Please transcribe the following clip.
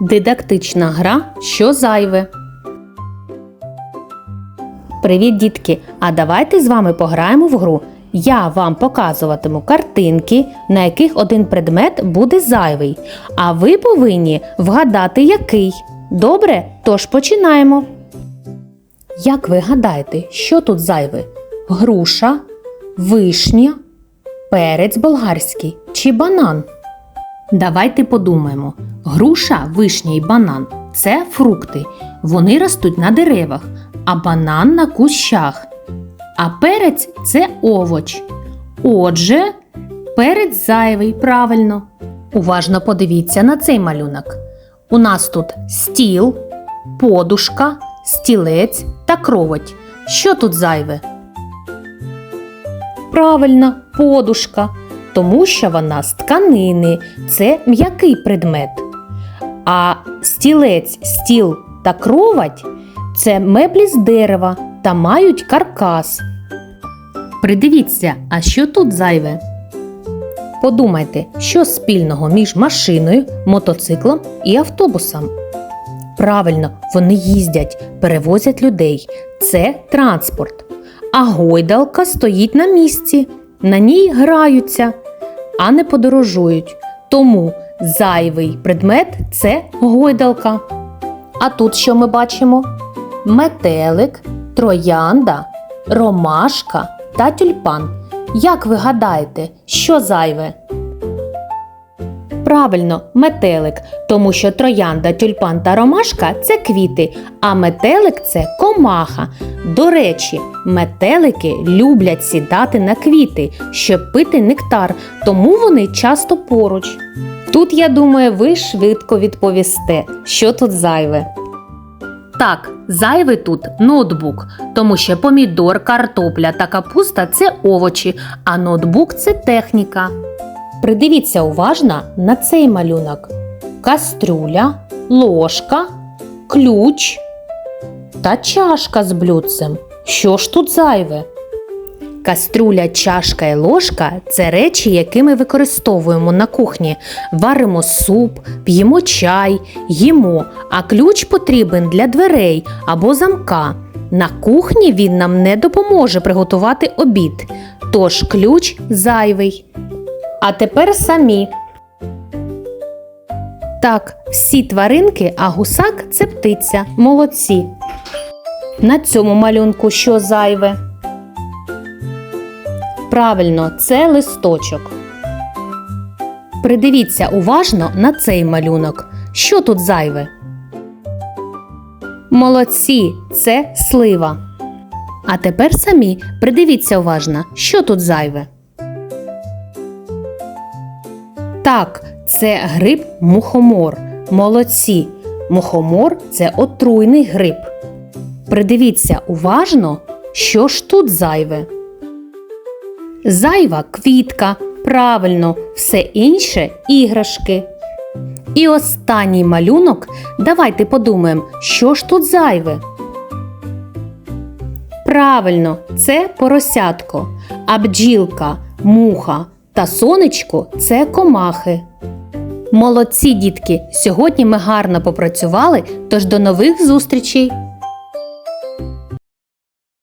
Дидактична гра Що зайве. Привіт, дітки! А давайте з вами пограємо в гру. Я вам показуватиму картинки, на яких один предмет буде зайвий. А ви повинні вгадати, який. Добре? Тож починаємо. Як ви гадаєте, що тут зайве? Груша, вишня, перець болгарський чи банан? Давайте подумаємо. Груша, вишня і банан це фрукти. Вони ростуть на деревах, а банан на кущах. А перець це овоч. Отже, перець зайвий, правильно. Уважно подивіться на цей малюнок. У нас тут стіл, подушка, стілець та кровать. Що тут зайве? Правильно, подушка, тому що вона з тканини, це м'який предмет. А стілець, стіл та кровать це меблі з дерева та мають каркас. Придивіться, а що тут зайве? Подумайте, що спільного між машиною, мотоциклом і автобусом. Правильно, вони їздять, перевозять людей. Це транспорт. А гойдалка стоїть на місці, на ній граються, а не подорожують. Тому зайвий предмет це гойдалка. А тут що ми бачимо? Метелик, троянда, ромашка та тюльпан. Як ви гадаєте, що зайве? Правильно, метелик, тому що троянда, тюльпан та ромашка це квіти, а метелик це комаха. До речі, метелики люблять сідати на квіти, щоб пити нектар, тому вони часто поруч. Тут, я думаю, ви швидко відповісте, що тут зайве. Так, зайвий тут ноутбук, тому що помідор, картопля та капуста це овочі, а ноутбук це техніка. Придивіться уважно на цей малюнок: кастрюля, ложка, ключ та чашка з блюдцем. Що ж тут зайве? Кастрюля, чашка і ложка це речі, які ми використовуємо на кухні. Варимо суп, п'ємо чай, їмо, а ключ потрібен для дверей або замка. На кухні він нам не допоможе приготувати обід, тож ключ зайвий. А тепер самі. Так, всі тваринки, а гусак це птиця. Молодці. На цьому малюнку що зайве? Правильно, це листочок. Придивіться уважно на цей малюнок. Що тут зайве? Молодці, це слива. А тепер самі придивіться уважно, що тут зайве. Так, це гриб мухомор. Молодці. Мухомор це отруйний гриб. Придивіться уважно, що ж тут зайве. Зайва квітка, правильно, все інше іграшки. І останній малюнок. Давайте подумаємо, що ж тут зайве. Правильно, це поросятко, а бджілка, муха та сонечко це комахи. Молодці, дітки! Сьогодні ми гарно попрацювали, тож до нових зустрічей!